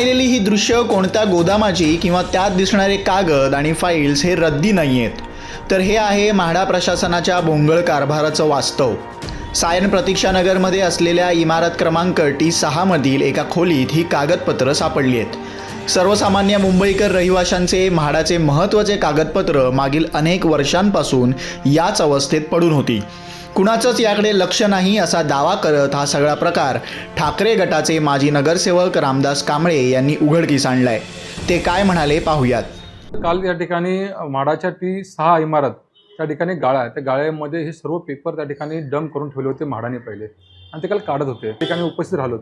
ही दृश्य कोणत्या गोदामाची किंवा त्यात दिसणारे कागद आणि फाईल्स हे रद्दी नाही आहेत तर हे आहे म्हाडा प्रशासनाच्या भोंगळ कारभाराचं वास्तव. सायन प्रतीक्षानगरमध्ये असलेल्या इमारत क्रमांक टी सहामधील एका खोलीत ही कागदपत्रं सापडली आहेत सर्वसामान्य मुंबईकर रहिवाशांचे म्हाडाचे महत्त्वाचे कागदपत्र मागील अनेक वर्षांपासून याच अवस्थेत पडून होती. कुणाचंच याकडे लक्ष नाही असा दावा करत हा सगळा प्रकार ठाकरे गटाचे माजी नगरसेवक रामदास कांबळे यांनी उघडकीस आणलाय. ते काय म्हणाले पाहूयात. काल या ठिकाणी माडाच्या टी सहा इमारत त्या ठिकाणी गाळा आहे त्या गाळ्यामध्ये हे सर्व पेपर त्या ठिकाणी डंप करून ठेवले होते म्हाडाने पहिले. आणि ते काल काढत होते. ठिकाणी उपस्थित राहिलो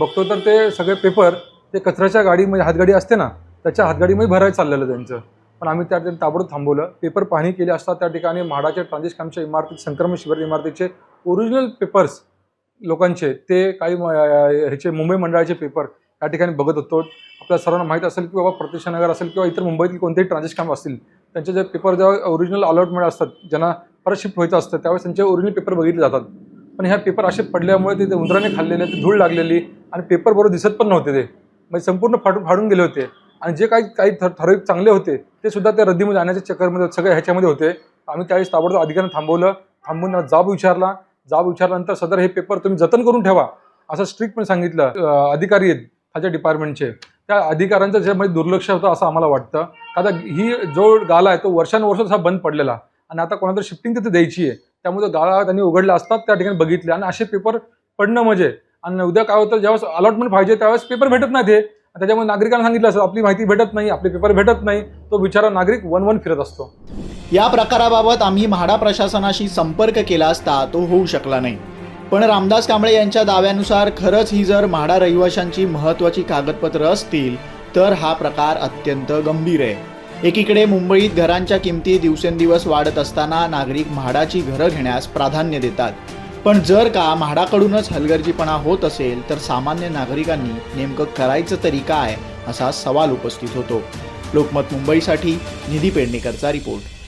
बघतो तर ते सगळे पेपर ते कचऱ्याच्या गाडीमध्ये हातगाडी असते ना त्याच्या हातगाडीमध्ये भरायला चाललेलं त्यांचं. पण आम्ही त्या ठिकाणी ताबडतोब थांबवलं. पेपर पाहणी केली असता त्या ठिकाणी म्हाडाच्या ट्रान्झिस्टॅमच्या इमारतीत संक्रमण शिबिर इमारतीचे ओरिजिनल पेपर्स लोकांचे ते काही म- ह्याचे मुंबई मंडळाचे पेपर या ठिकाणी बघत होतो. आपल्या सर्वांना माहीत असेल की बाबा प्रतिष्ठानगर असेल किंवा इतर मुंबईतील कोणतेही ट्रान्झिस्ट कॅम्प असतील त्यांचे जे पेपर जेव्हा ओरिजिनल अलॉटमेंट असतात ज्यांना परत शिफ्ट व्हायचं असतं त्यावेळेस त्यांचे ओरिजिनल पेपर बघितले जातात. पण ह्या पेपर असे पडल्यामुळे ते उंदराने खाल्लेले ते धूळ लागलेली आणि पेपर बरोबर दिसत पण नव्हते ते. म्हणजे संपूर्ण फाटून फाडून गेले होते. आणि जे काही काही थर ठराविक चांगले होते ते सुद्धा त्या रद्दीमध्ये आणण्याच्या चक्करमध्ये सगळ्या ह्याच्यामध्ये होते. आम्ही त्यावेळेस ताबडतोब अधिकाऱ्यांना थांबवलं थांबून त्यांना जाब विचारला. जाब विचारल्यानंतर सदर हे पेपर तुम्ही जतन करून ठेवा असं स्ट्रिक्ट पण सांगितलं. अधिकारी आहेत खाच्या डिपार्टमेंटचे त्या अधिकाऱ्यांचं ज्यामध्ये दुर्लक्ष होतं असं आम्हाला वाटतं. आता ही जो गाला आहे तो वर्षानुवर्ष असा बंद पडलेला. आणि आता कोणाला शिफ्टिंग तिथे द्यायची आहे. त्यामुळे गाळा त्यांनी उघडला असतात त्या ठिकाणी बघितले. आणि असे पेपर पडणं म्हणजे आणि उद्या काय होतं ज्यावेळेस अलॉटमेंट पाहिजे त्यावेळेस पेपर भेटत नाही ते त्याच्यामुळे नागरिकांना सांगितलं असं आपली माहिती भेटत नाही आपले पेपर भेटत नाही तो बिचारा नागरिक वन वन फिरत असतो. या प्रकाराबाबत आम्ही म्हाडा प्रशासनाशी संपर्क केला असता तो होऊ शकला नाही. पण रामदास कांबळे यांच्या दाव्यानुसार खरंच ही जर म्हाडा रहिवाशांची महत्त्वाची कागदपत्र असतील तर हा प्रकार अत्यंत गंभीर आहे. एकीकडे मुंबईत घरांच्या किमती दिवसेंदिवस वाढत असताना नागरिक म्हाडाची घरं घेण्यास प्राधान्य देतात. पण जर का म्हाडाकडूनच हलगर्जीपणा होत असेल तर सामान्य नागरिकांनी नेमकं करायचं तरी काय असा सवाल उपस्थित होतो. लोकमत मुंबईसाठी निधी पेडणेकरचा रिपोर्ट.